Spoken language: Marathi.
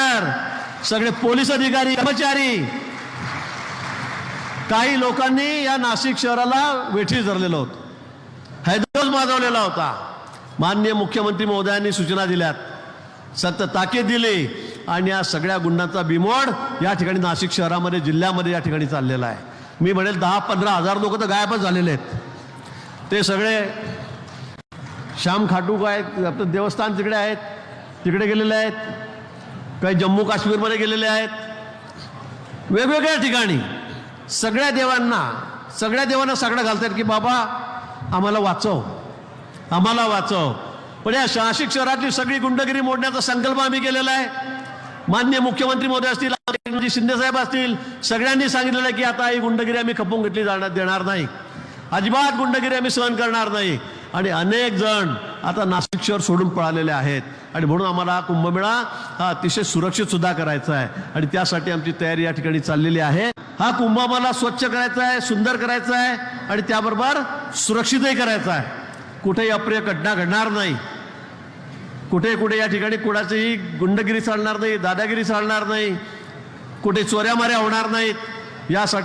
इन्स्पेक्टर सगळे पोलीस अधिकारी कर्मचारी. काही लोकांनी या नाशिक शहराला वेठी धरलेलं होतं. हैदरोज माजवलेला होता. माननीय मुख्यमंत्री महोदयांनी सूचना दिल्यात. सत्य ताकीद दिली आणि या सगळ्या गुंडांचा बिमोड या ठिकाणी नाशिक शहरामध्ये जिल्ह्यामध्ये या ठिकाणी चाललेला आहे. मी म्हणेल दहा पंधरा हजार लोक तर गायबच झालेले आहेत. ते सगळे श्याम खाटूक आहेत आपलं देवस्थान तिकडे आहेत तिकडे गेलेले आहेत. काही जम्मू काश्मीरमध्ये गेलेले आहेत. वेगवेगळ्या ठिकाणी सगळ्या देवांना सगळ्या देवांना सगळं घालतात की बाबा आम्हाला वाचव. आम्हाला वाचव. पण या नाशिक शहरातली सगळी गुंडगिरी मोडण्याचा संकल्प आम्ही केलेला आहे. मान्य मुख्यमंत्री मोदी असतील एकनाथजी शिंदे साहेब असतील सगळ्यांनी सांगितलेलं आहे की आता ही गुंडगिरी आम्ही खपवून घेतली जाणार देणार नाही. अजिबात गुंडगिरी आम्ही सहन करणार नाही. आणि अनेक जण आता नाशिक शहर सोडून पळालेले आहेत. आणि म्हणून आम्हाला हा कुंभमेळा हा अतिशय सुरक्षित सुद्धा करायचा आहे. आणि त्यासाठी आमची तयारी या ठिकाणी चाललेली आहे. हा कुंभ आम्हाला स्वच्छ करायचा आहे सुंदर करायचा आहे आणि त्याबरोबर सुरक्षितही करायचा आहे. कुठेही अप्रिय घटना घडणार नाही. कुठे कुठे या ठिकाणी कुणाचीही गुंडगिरी चालणार नाही दादागिरी चालणार नाही. कुठे चोऱ्या माऱ्या होणार नाहीत. यासाठी